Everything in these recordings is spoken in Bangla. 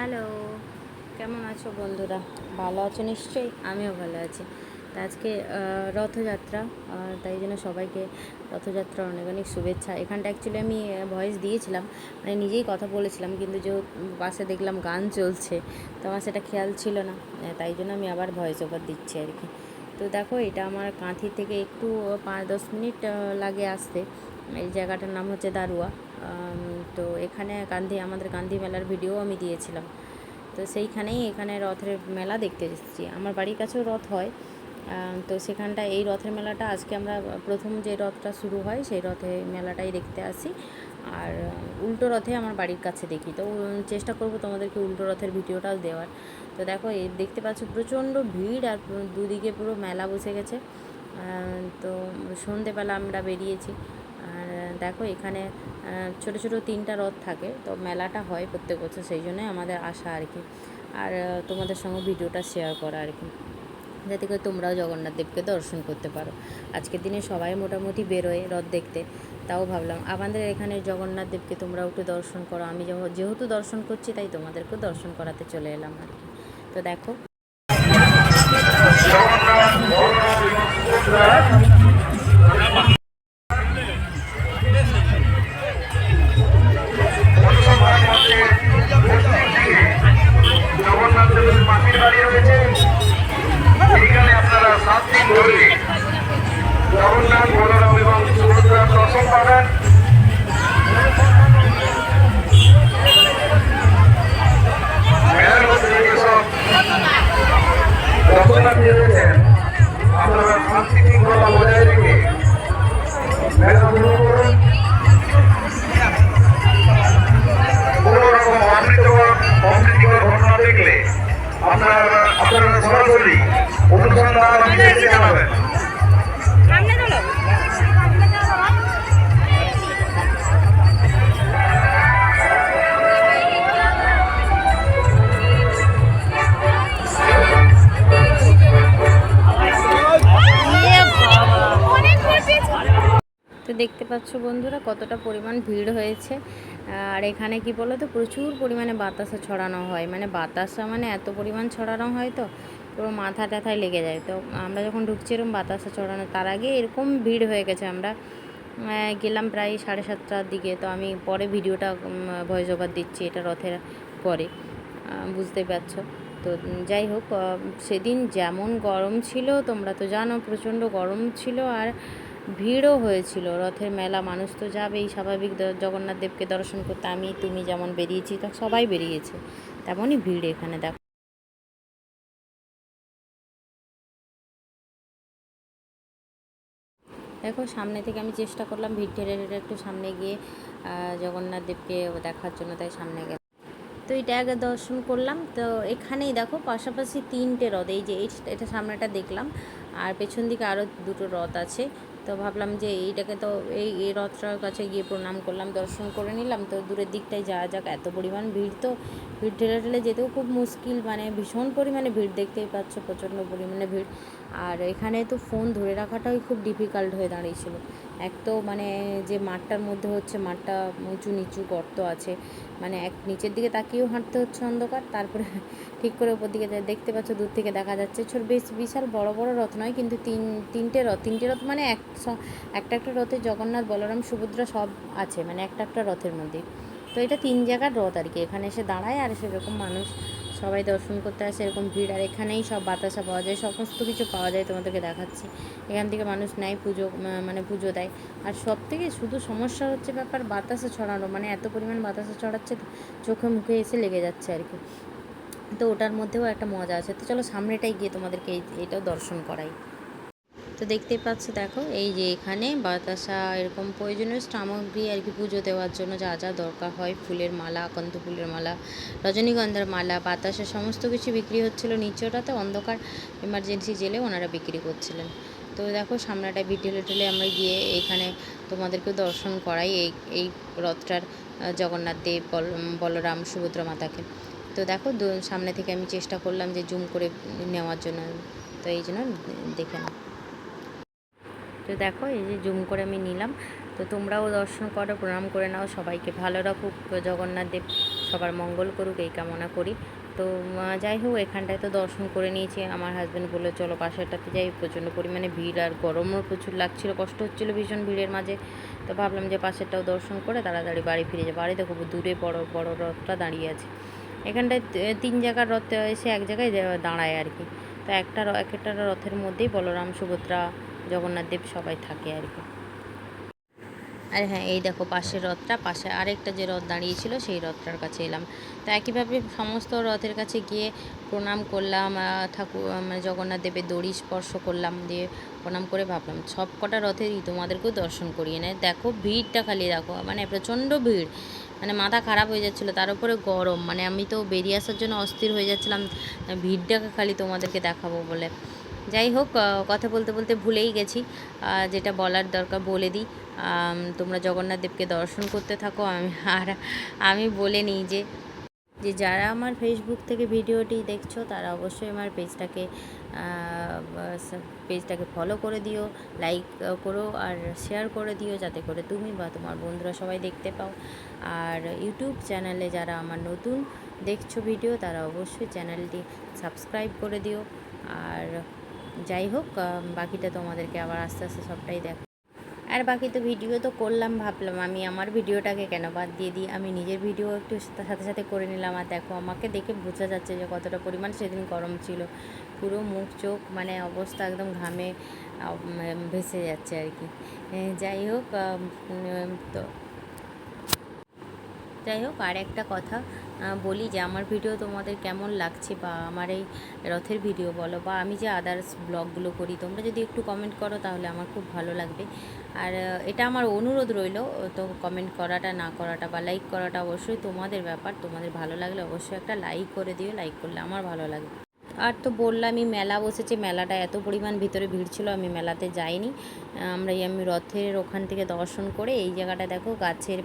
হ্যালো। কেমন আছো বন্ধুরা? ভালো আছো নিশ্চয়ই? আমিও ভালো আছি। তা আজকে রথযাত্রা তাই জন্য সবাইকে রথযাত্রার অনেক অনেক শুভেচ্ছা। এখানটা অ্যাকচুয়ালি আমি ভয়েস দিয়েছিলাম মানে নিজেই কথা বলেছিলাম, কিন্তু যে পাশে দেখলাম গান চলছে, তো আমার সেটা খেয়াল ছিল না। তাই জন্য আমি আবার ভয়েস ওভার দিচ্ছি আর কি। তো দেখো, এটা আমার কাঁথি থেকে একটু পাঁচ দশ মিনিট লাগে আসতে। এই জায়গাটার নাম হচ্ছে দারুয়া। তো এখানে গান্ধী, আমাদের গান্ধী মেলার ভিডিও আমি দিয়েছিলাম। তো সেইখানেই এখানে রথের মেলা দেখতে এসেছি। আমার বাড়ির কাছেও রথ হয়। তো সেখানটা এই রথের মেলাটা আজকে আমরা প্রথম যে রথটা শুরু হয়, সেই রথে মেলাটাই দেখতে আসি। আর উল্টো রথে আমার বাড়ির কাছে দেখি। তো চেষ্টা করব তোমাদেরকে উল্টো রথের ভিডিওটাও দেওয়ার। তো দেখো দেখতে পাচ্ছ প্রচণ্ড ভিড় আর দুদিকে পুরো মেলা বসে গেছে। তো সন্ধেবেলা আমরা বেরিয়েছি। আর দেখো, এখানে ছোট ছোট তিনটা রথ থাকে। তো মেলাটা হয় প্রত্যেক বছর, সেই জন্যই আমাদের আসা আর কি। আর তোমাদের সঙ্গে ভিডিওটা শেয়ার করা আর কি। যাতে করে তোমরাও জগন্নাথ দেবকে দর্শন করতে পারো। আজকের দিনে সবাই মোটামুটি বেরোয় রথ দেখতে, তাও ভাবলাম আমাদের এখানে জগন্নাথ দেবকে তোমরাও একটু দর্শন করো। আমি যেহেতু দর্শন করছি, তাই তোমাদেরকেও দর্শন করাতে চলে এলাম আর কি। তো দেখো। জগন্নাথ বলরাম এবং সুভদ্রার দর্শন পাবেন। দেখতে পাচ্ছ বন্ধুরা, কতটা পরিমাণ ভিড় হয়েছে। আর এখানে কি বলো তো প্রচুর পরিমাণে বাতাসা ছড়ানো হয়। মানে বাতাসা মানে এত পরিমাণ ছড়ানো হয় তো, পুরো মাথা টাথায় লেগে যায়। তো আমরা যখন ঢুকছি এরকম বাতাসা ছড়ানো, তার আগে এরকম ভিড় হয়ে গেছে আমরা। গেলাম প্রায় সাড়ে সাতটার দিকে। তো আমি পরে ভিডিওটা ভয়েস ওভার দিচ্ছি এটা রথের পরে। বুঝতে পারছ? তো যাই হোক সেদিন যেমন গরম ছিল, তোমরা তো জানো প্রচণ্ড গরম ছিল। আর ভিড়ও হয়েছিল। রথের মেলা, মানুষ তো যাবেই, স্বাভাবিক জগন্নাথ দেবকে দর্শন করতে আমি, তুমি যেমন বেরিয়েছি, তা সবাই বেরিয়েছে। তেমনই ভিড় এখানে, দেখো। দেখো, সামনে থেকে আমি চেষ্টা করলাম ভিড় ঠেলে ঠেলে একটু সামনে গিয়ে জগন্নাথ দেবকে দেখার জন্য, তাই সামনে গেলাম। তো এটা আগে দর্শন করলাম। তো এখানেই দেখো, পাশাপাশি তিনটে রথ, এই যে এটা সামনেটা দেখলাম। আর পেছন দিকে আরও দুটো রথ আছে। তো ভাবলাম যে এইটাকে তো এই এই রথটার কাছে গিয়ে প্রণাম করলাম, দর্শন করে নিলাম। তো দূরের দিকটায় যাওয়া যাক, এত পরিমাণ ভিড় তো। ভিড় ঠেলে ঠেলে যেতেও খুব মুশকিল মানে ভীষণ পরিমাণে ভিড় দেখতেই পাচ্ছ, প্রচণ্ড পরিমাণে ভিড়। আর এখানে তো ফোন ধরে রাখাটাই খুব ডিফিকাল্ট হয়ে দাঁড়িয়েছিল। এক তো মানে যে মাঠটার মধ্যে হচ্ছে মাঠটা উঁচু নিচু গর্ত আছে মানে এক নিচের দিকে তাকিয়েও হাঁটতে হচ্ছে অন্ধকার, তারপরে ঠিক করে ওপর দিকে দেখতে পাচ্ছ দূর থেকে দেখা যাচ্ছে। ছোট বেশ বিশাল বড় বড় রথ নয়, কিন্তু তিন, তিনটে রথ তিনটে রথ মানে এক একটা একটা রথে জগন্নাথ, বলরাম, সুভদ্রা সব আছে মানে একটা একটা রথের মধ্যে। তো এটা তিন জায়গার রথ আর কি, এখানে এসে দাঁড়ায় আর সেরকম মানুষ সবাই দর্শন করতে আসে, এরকম ভিড়। আর এখানেই সব বাতাসা পাওয়া যায়, সমস্ত কিছু পাওয়া যায় তোমাদেরকে দেখাচ্ছি। এখান থেকে মানুষ নেয় পুজো মানে পুজো দেয়। আর সব থেকে শুধু সমস্যা হচ্ছে ব্যাপার, বাতাসা ছড়ানো। মানে এত পরিমাণ বাতাসা ছড়াচ্ছে চোখে মুখে এসে লেগে যাচ্ছে আর কি। তো ওটার মধ্যেও একটা মজা আছে। তো চলো সামনেটাই গিয়ে তোমাদেরকে এটাও দর্শন করাই। তো দেখতেই পাচ্ছ, দেখো, এই যে এখানে বাতাসা এরকম প্রয়োজনীয় সামগ্রী আর কি পুজো দেওয়ার জন্য যা যা দরকার হয়, ফুলের মালা আকন্ত ফুলের মালা, রজনীগন্ধার মালা, বাতাসা সমস্ত কিছু বিক্রি হচ্ছিল নিচেটাতে অন্ধকার এমার্জেন্সি জেলে ওনারা বিক্রি করছিলেন। তো দেখো, সামনেটা ভিটেলে টেলে আমরা গিয়ে এখানে তোমাদেরকেও দর্শন করাই এই এই রথটার জগন্নাথ দেব, বল- বলরাম, সুভদ্রা মাতাকে। তো দেখো সামনে থেকে আমি চেষ্টা করলাম যে জুম করে নেওয়ার জন্য, তো এই জন্য দেখে নাও। তো দেখো, এই যে জুম করে আমি নিলাম। তো তোমরাও দর্শন করো, প্রণাম করে নাও, সবাইকে ভালো রাখুক, জগন্নাথ দেব সবার মঙ্গল করুক, এই কামনা করি। তো যাই হোক, এখানটায় তো দর্শন করে নিয়েছি। আমার হাজব্যান্ড বলল, চলো পাশেরটাতে যাই। প্রচণ্ড পরিমাণে ভিড় আর গরমও প্রচুর লাগছিল, কষ্ট হচ্ছিল ভীষণ ভিড়ের মাঝে। তো ভাবলাম যে পাশেরটাও দর্শন করে তাড়াতাড়ি বাড়ি ফিরে যাব। বাড়ি দেখো, দূরে বড় বড় রথটা দাঁড়িয়ে আছে। এখানটায় তিন জায়গার রথ এসে এক জায়গায় দাঁড়ায় আর কি। তো একটা এক একটা রথের মধ্যেই বলরাম, সুভদ্রা জগন্নাথ দেব সবাই থাকে আর কি। আর হ্যাঁ এই দেখো পাশের রথটা, পাশে আরেকটা যে রথ দাঁড়িয়েছিল, সেই রথটার কাছে এলাম। তো একইভাবে সমস্ত রথের কাছে গিয়ে প্রণাম করলাম ঠাকুর মানে জগন্নাথ দেবের দড়ি স্পর্শ করলাম, দিয়ে প্রণাম করে ভাবলাম, সব কটা রথেরই তোমাদেরকেও দর্শন করিয়ে নেয়। দেখো ভিড়টা খালি, দেখো মানে প্রচণ্ড ভিড় মানে মাথা খারাপ হয়ে যাচ্ছিল, তার উপরে গরম মানে আমি তো বেরিয়ে আসার জন্য অস্থির হয়ে যাচ্ছিলাম, ভিড়টাকে খালি তোমাদেরকে দেখাবো বলে। যাই হোক কথা বলতে বলতে ভুলেই গেছি। যেটা বলার দরকার বলে দিই। তোমরা জগন্নাথ দেবকে দর্শন করতে থাকো। আমি আর আমি বলে নিই যে যে যারা আমার ফেসবুক থেকে ভিডিওটি দেখছ, তারা অবশ্যই আমার পেজটাকে পেজটাকে ফলো করে দিও লাইক করো আর শেয়ার করে দিও, যাতে করে তুমি বা তোমার বন্ধুরা সবাই দেখতে পাও। আর ইউটিউব চ্যানেলে যারা আমার নতুন দেখছ ভিডিও তারা অবশ্যই চ্যানেলটি সাবস্ক্রাইব করে দিও। আর যাই হোক বাকিটা তোমাদেরকে আবার আস্তে আস্তে সবটাই দেখ আর বাকি তো ভিডিও তো করলাম, ভাবলাম আমি আমার ভিডিওটাকে কেন বাদ দিয়ে দিই? আমি নিজের ভিডিও একটু সাথে সাথে করে নিলাম। আর দেখো, আমাকে দেখে বোঝা যাচ্ছে যে কতটা পরিমাণ সেদিন গরম ছিল। পুরো মুখ, চোখ মানে অবস্থা একদম ঘামে ভেসে যাচ্ছে আর কি। যাই হোক তো যাই হোক, আর একটা কথা। বলি যে আমার ভিডিও তোমাদের কেমন লাগছে বা আমার এই রথের ভিডিও বলো বা আমি যে আদার্স ব্লগগুলো করি, তোমরা যদি একটু কমেন্ট করো তাহলে আমার খুব ভালো লাগবে। আর এটা আমার অনুরোধ রইল, তো কমেন্ট করাটা না করাটা বা লাইক করাটা অবশ্যই তোমাদের ব্যাপার, তোমাদের ভালো লাগলে অবশ্যই একটা লাইক করে দিও লাইক করলে আমার ভালো লাগবে। আর তো বললামই মেলা বসেছে, মেলাটা এত পরিমাণ ভিতরে ভিড় ছিল, আমি মেলাতে যাইনি। আমরা এই আমি রথের ওখান থেকে দর্শন করে এই জায়গাটা দেখো, গাছের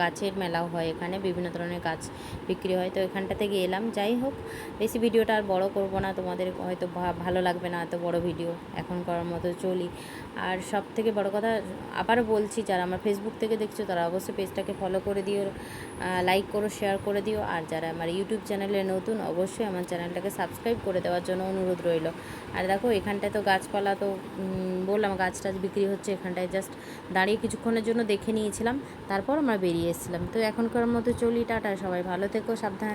গাছের মেলাও হয় এখানে, বিভিন্ন ধরনের গাছ বিক্রি হয়। তো এখানটা থেকে এলাম, যাই হোক, বেশি ভিডিওটা আর বড় করব না, তোমাদের হয়তো ভালো লাগবে না এত বড় ভিডিও এখন করার মতো চলি। আর সব থেকে বড় কথা, আবারও বলছি, যারা আমার ফেসবুক থেকে দেখছ, তারা অবশ্যই পেজটাকে ফলো করে দিও লাইক করো শেয়ার করে দিও। আর যারা আমার ইউটিউব চ্যানেলে নতুন, অবশ্যই আমার চ্যানেলটাকে সাবস্ক্রাইব করে দেওয়ার জন্য অনুরোধ রইল। আর দেখো, এখানটায় তো গাছপালা তো বললাম গাছ টাছ বিক্রি হচ্ছে এখানটায়। জাস্ট দাঁড়িয়ে কিছুক্ষণের জন্য দেখে নিয়েছিলাম, তারপর আমরা বেরিয়ে এসেছিলাম। তো এখনকার মতো চলি, টাটা সবাই। ভালো থেকো, সাবধানে।